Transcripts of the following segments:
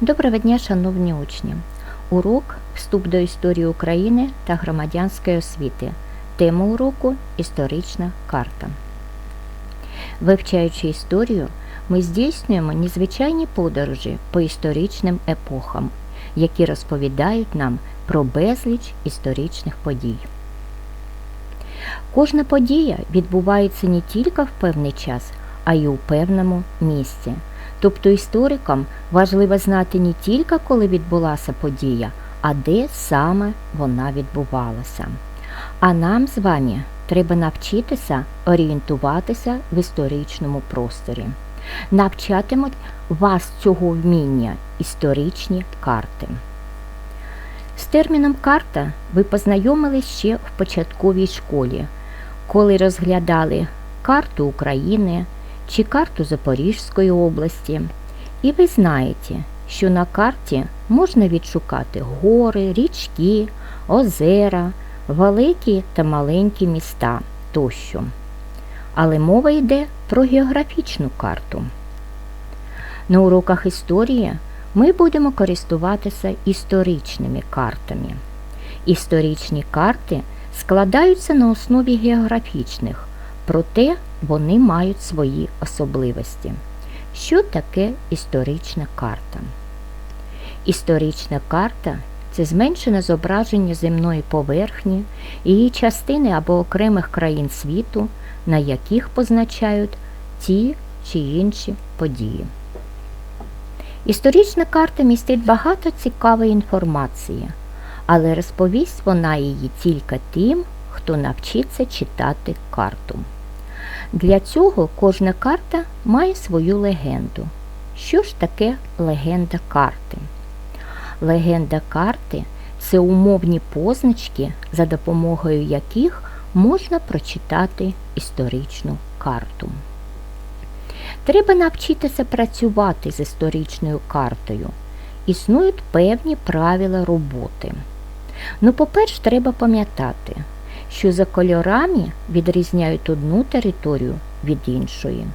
Доброго дня, шановні учні! Урок Вступ до історії України та громадянської освіти. Тема уроку Історична карта. Вивчаючи історію, ми здійснюємо незвичайні подорожі по історичним епохам, які розповідають нам про безліч історичних подій. Кожна подія відбувається не тільки в певний час, а й у певному місці. Тобто історикам важливо знати не тільки коли відбулася подія, а де саме вона відбувалася. А нам з вами треба навчитися орієнтуватися в історичному просторі. Навчатимуть вас цього вміння історичні карти. З терміном карта ви познайомились ще в початковій школі, коли розглядали карту України чи карту Запорізької області. І ви знаєте, що на карті можна відшукати гори, річки, озера, великі та маленькі міста тощо. Але мова йде про географічну карту. На уроках історії ми будемо користуватися історичними картами. Історичні карти складаються на основі географічних, проте вони мають свої особливості. Що таке історична карта? Історична карта це зменшене зображення земної поверхні, її частини або окремих країн світу, на яких позначають ті чи інші події. Історична карта містить багато цікавої інформації, але розповість вона її тільки тим, хто навчиться читати карту. Для цього кожна карта має свою легенду. Що ж таке легенда карти? Легенда карти це умовні позначки, за допомогою яких можна прочитати історичну карту. Треба навчитися працювати з історичною картою. Існують певні правила роботи. Ну, по-перше, треба пам'ятати, що за кольорами відрізняють одну територію від іншої.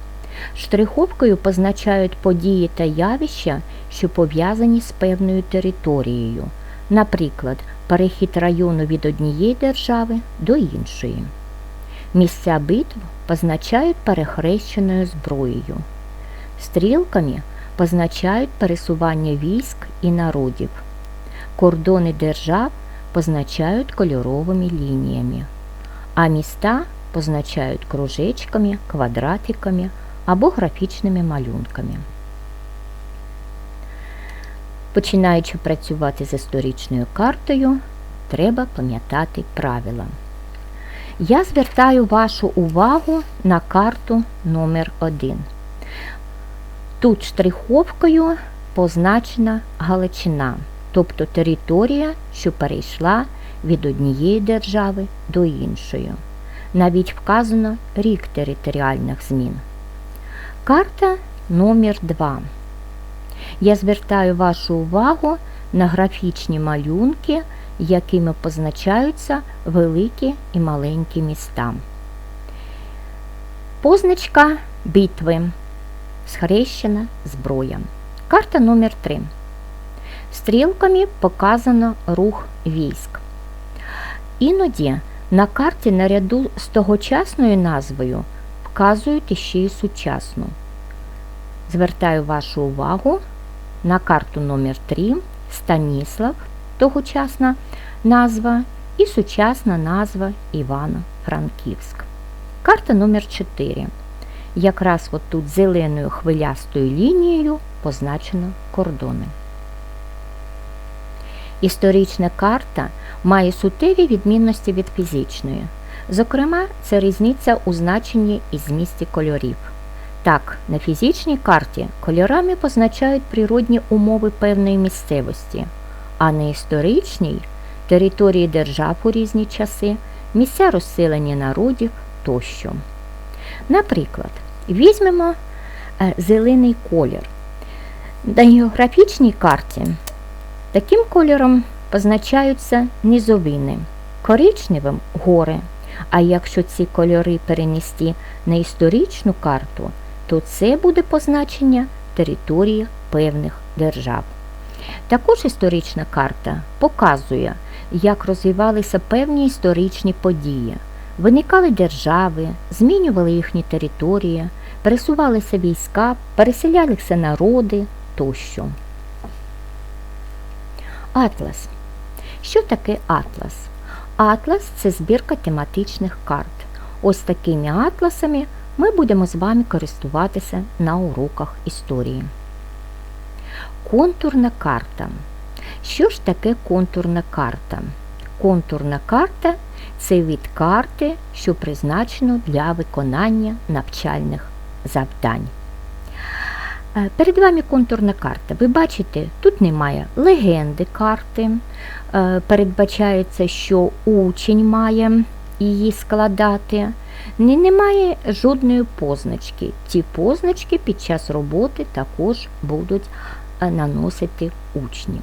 Штриховкою позначають події та явища, що пов'язані з певною територією, наприклад, перехід району від однієї держави до іншої. Місця битв позначають перехрещеною зброєю. Стрілками позначають пересування військ і народів. Кордони держав позначають кольоровими лініями, а міста позначають кружечками, квадратиками або графічними малюнками. Починаючи працювати з історичною картою, треба пам'ятати правила. Я звертаю вашу увагу на карту номер 1 Тут штриховкою позначена Галичина, тобто територія, що перейшла від однієї держави до іншої. Навіть вказано рік територіальних змін. Карта номер 2 Я звертаю вашу увагу на графічні малюнки, якими позначаються великі і маленькі міста. Позначка битви. Схрещена зброя. Карта номер 3 Стрілками показано рух військ. Іноді на карті наряду з тогочасною назвою вказують іще й сучасну. Звертаю вашу увагу на карту номер 3 Станіслав, тогочасна назва і сучасна назва Івано-Франківськ. Карта номер 4 Якраз от тут зеленою хвилястою лінією позначено кордони. Історична карта має суттєві відмінності від фізичної. Зокрема, це різниця у значенні і змісті кольорів. Так, на фізичній карті кольорами позначають природні умови певної місцевості, а на історичній території держав у різні часи, місця розселення народів тощо. Наприклад, візьмемо е, зелений колір. На географічній карті таким кольором позначаються низовини, коричневим гори. А якщо ці кольори перенести на історичну карту, то це буде позначення території певних держав. Також історична карта показує, як розвивалися певні історичні події. Виникали держави, змінювали їхні території, пересувалися війська, переселялися народи тощо. Атлас. Що таке атлас? Атлас це збірка тематичних карт. Ось такими атласами ми будемо з вами користуватися на уроках історії. Контурна карта. Що ж таке контурна карта? Контурна карта це від карти, що призначено для виконання навчальних завдань. Е, Перед вами контурна карта. Ви бачите, тут немає легенди карти. Е, Передбачається, що учень має її складати. Не- Немає жодної позначки. Ці позначки під час роботи також будуть е, наносити учні.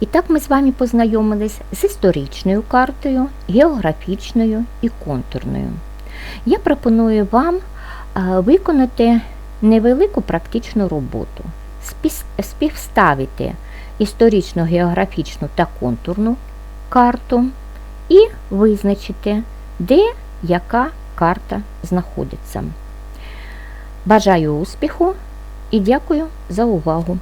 І так ми з вами познайомились з історичною картою, географічною і контурною. Я пропоную вам виконати невелику практичну роботу, співставити історично географічну та контурну карту і визначити, де яка карта знаходиться. Бажаю успіху і дякую за увагу!